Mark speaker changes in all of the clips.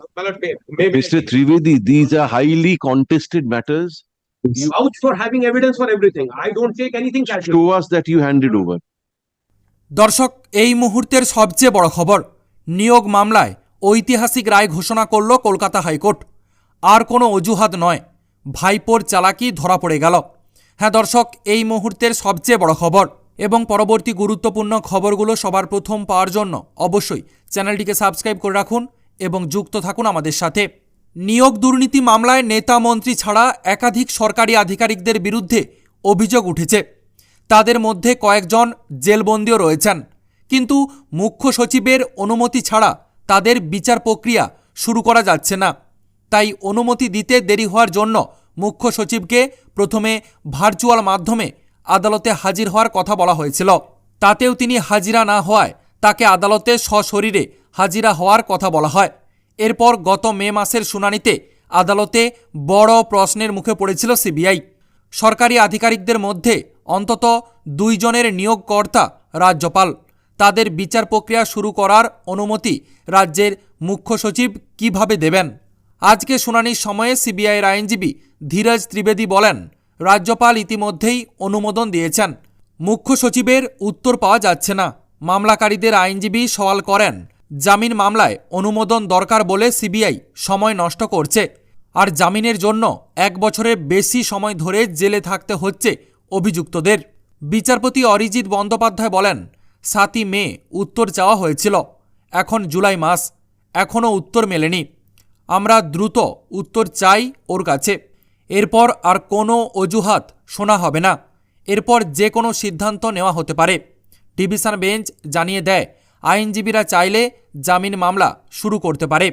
Speaker 1: Mr. Trivedi, these are highly contested matters. You
Speaker 2: vouch for having evidence for everything. I don't take anything casually.
Speaker 1: show us that you handed over.
Speaker 3: দর্শক এই মুহূর্তের সবচেয়ে বড় খবর নিয়োগ মামলায় ঐতিহাসিক রায় ঘোষণা করল কলকাতা হাইকোর্ট আর কোনো অজুহাত নয় ভাইপোর চালাকি ধরা পড়ে গেল হ্যাঁ দর্শক এই মুহূর্তের সবচেয়ে বড় খবর এবং পরবর্তী গুরুত্বপূর্ণ খবরগুলো সবার প্রথম পাওয়ার জন্য অবশ্যই চ্যানেলটিকে সাবস্ক্রাইব করে রাখুন এবং যুক্ত থাকুন আমাদের সাথে। নিয়োগ দুর্নীতি মামলায় নেতা মন্ত্রী ছাড়া একাধিক সরকারি আধিকারিকদের বিরুদ্ধে অভিযোগ উঠেছে। তাদের মধ্যে কয়েকজন জেলবন্দিও রয়েছেন। কিন্তু মুখ্য সচিবের অনুমতি ছাড়া তাদের বিচার প্রক্রিয়া শুরু করা যাচ্ছে না। তাই অনুমতি দিতে দেরি হওয়ার জন্য মুখ্য সচিবকে প্রথমে ভার্চুয়াল মাধ্যমে আদালতে হাজির হওয়ার কথা বলা হয়েছিল। তাতেও তিনি হাজিরা না হওয়ায় তাকে আদালতে সশরীরে হাজিরা হওয়ার কথা বলা হয়। এরপর গত মে মাসের শুনানিতে আদালতে বড় প্রশ্নের মুখে পড়েছিল সিবিআই। সরকারি আধিকারিকদের মধ্যে অন্তত দুইজনের নিয়োগকর্তা রাজ্যপাল। তাদের বিচার প্রক্রিয়া শুরু করার অনুমতি রাজ্যের মুখ্য সচিব কীভাবে দেবেন? আজকে শুনানির সময়ে সিবিআইয়ের আইনজীবী ধীরজ ত্রিবেদী বলেন, রাজ্যপাল ইতিমধ্যেই অনুমোদন দিয়েছেন। মুখ্য সচিবের উত্তর পাওয়া যাচ্ছে না। মামলাকারীদের আইনজীবী সওয়াল করেন জামিন মামলায় অনুমোদন দরকার বলে সিবিআই সময় নষ্ট করছে। আর জামিনের জন্য এক বছরের বেশি সময় ধরে জেলে থাকতে হচ্ছে অভিযুক্তদের। বিচারপতি অরিজিৎ বন্দ্যোপাধ্যায় বলেন, সাতই মে উত্তর চাওয়া হয়েছিল। এখন জুলাই মাস, এখনও উত্তর মেলেনি। আমরা দ্রুত উত্তর চাই ওর কাছে। এরপর আর কোনো অজুহাত শোনা হবে না। এরপর যে কোনো সিদ্ধান্ত নেওয়া হতে পারে। ডিভিশন বেঞ্চ জানিয়ে দেয় আইনজীবীরা চাইলে জামিন মামলা শুরু করতে পারে।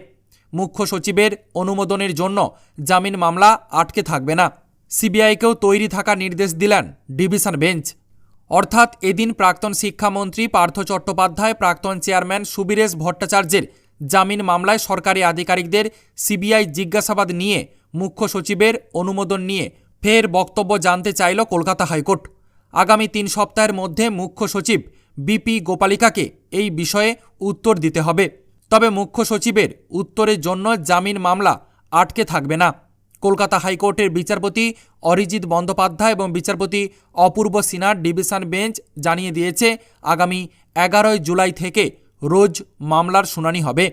Speaker 3: মুখ্য সচিবের অনুমোদনের জন্য জামিন মামলা আটকে থাকবে না। সিবিআইকেও তৈরি থাকার নির্দেশ দিলেন ডিভিশন বেঞ্চ। অর্থাৎ এদিন প্রাক্তন শিক্ষামন্ত্রী পার্থ চট্টোপাধ্যায়, প্রাক্তন চেয়ারম্যান সুবীরেশ ভট্টাচার্যের জামিন মামলায় সরকারি আধিকারিকদের সিবিআই জিজ্ঞাসাবাদ নিয়ে মুখ্য সচিবের অনুমোদন নিয়ে ফের বক্তব্য জানতে চাইল কলকাতা হাইকোর্ট। আগামী তিন সপ্তাহের মধ্যে মুখ্য সচিব বিপি গোপালিকাকে এই বিষয়ে উত্তর দিতে হবে। তবে মুখ্য সচিবের উত্তরের জন্য জামিন মামলা আটকে থাকবে না। কলকাতা হাইকোর্টের বিচারপতি অরিজিৎ বন্দ্যোপাধ্যায় এবং বিচারপতি অপূর্ব সিনহার ডিভিশন বেঞ্চ জানিয়ে দিয়েছে, আগামী এগারোই জুলাই থেকে রোজ মামলার শুনানি হবে।